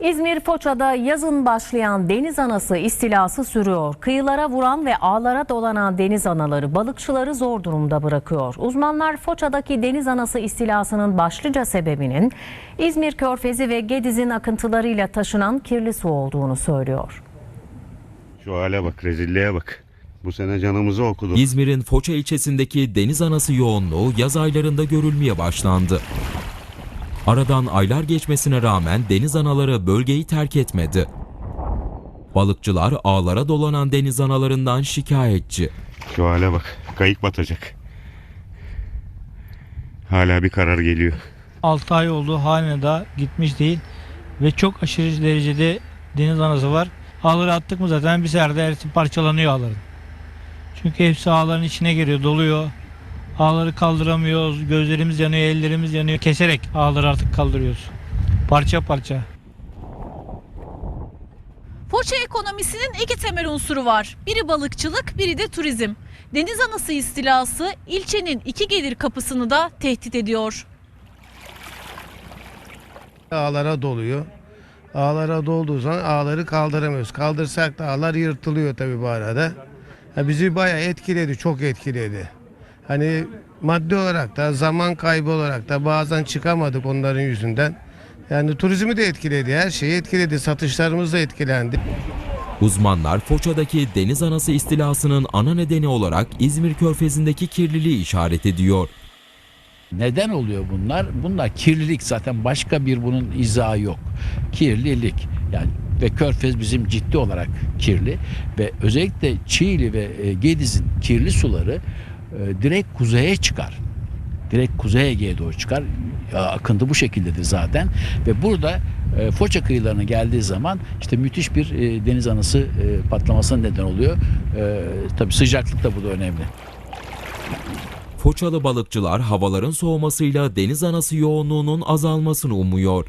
İzmir Foça'da yazın başlayan deniz anası istilası sürüyor. Kıyılara vuran ve ağlara dolanan deniz anaları balıkçıları zor durumda bırakıyor. Uzmanlar Foça'daki deniz anası istilasının başlıca sebebinin İzmir Körfezi ve Gediz'in akıntılarıyla taşınan kirli su olduğunu söylüyor. Şu hale bak, rezilliğe bak. Bu sene canımızı okudu. İzmir'in Foça ilçesindeki deniz anası yoğunluğu yaz aylarında görülmeye başlandı. Aradan aylar geçmesine rağmen deniz anaları bölgeyi terk etmedi. Balıkçılar ağlara dolanan deniz analarından şikayetçi. Şu hale bak, kayık batacak. Hala bir karar geliyor. 6 ay oldu halen daha gitmiş değil ve çok aşırı derecede deniz anası var. Ağları attık mı zaten bir seferde hepsi parçalanıyor ağların. Çünkü hepsi ağların içine giriyor, doluyor. Ağları kaldıramıyoruz, gözlerimiz yanıyor, ellerimiz yanıyor. Keserek ağları artık kaldırıyoruz. Parça parça. Foça ekonomisinin iki temel unsuru var. Biri balıkçılık, biri de turizm. Deniz anası istilası ilçenin iki gelir kapısını da tehdit ediyor. Ağlara doluyor. Ağlara dolduğu zaman ağları kaldıramıyoruz. Kaldırsak da ağlar yırtılıyor tabii bu arada. Ya bizi bayağı etkiledi, çok etkiledi. Hani maddi olarak da zaman kaybı olarak da bazen çıkamadık onların yüzünden. Yani turizmi de etkiledi, her şeyi etkiledi, satışlarımız da etkilendi. Uzmanlar Foça'daki deniz anası istilasının ana nedeni olarak İzmir Körfezi'ndeki kirliliği işaret ediyor. Neden oluyor bunlar? Bunlar kirlilik zaten başka bir bunun izahı yok. Kirlilik. Yani ve Körfez bizim ciddi olarak kirli ve özellikle Çiğli ve e, Gediz'in kirli suları e, direkt kuzeye çıkar. Direkt Kuzey Ege'ye doğru çıkar. Akıntı bu şekildedir zaten ve burada e, Foça kıyılarına geldiği zaman işte müthiş bir e, deniz anası e, patlamasına neden oluyor. E, tabii sıcaklık da burada önemli. Foçalı balıkçılar havaların soğumasıyla deniz anası yoğunluğunun azalmasını umuyor.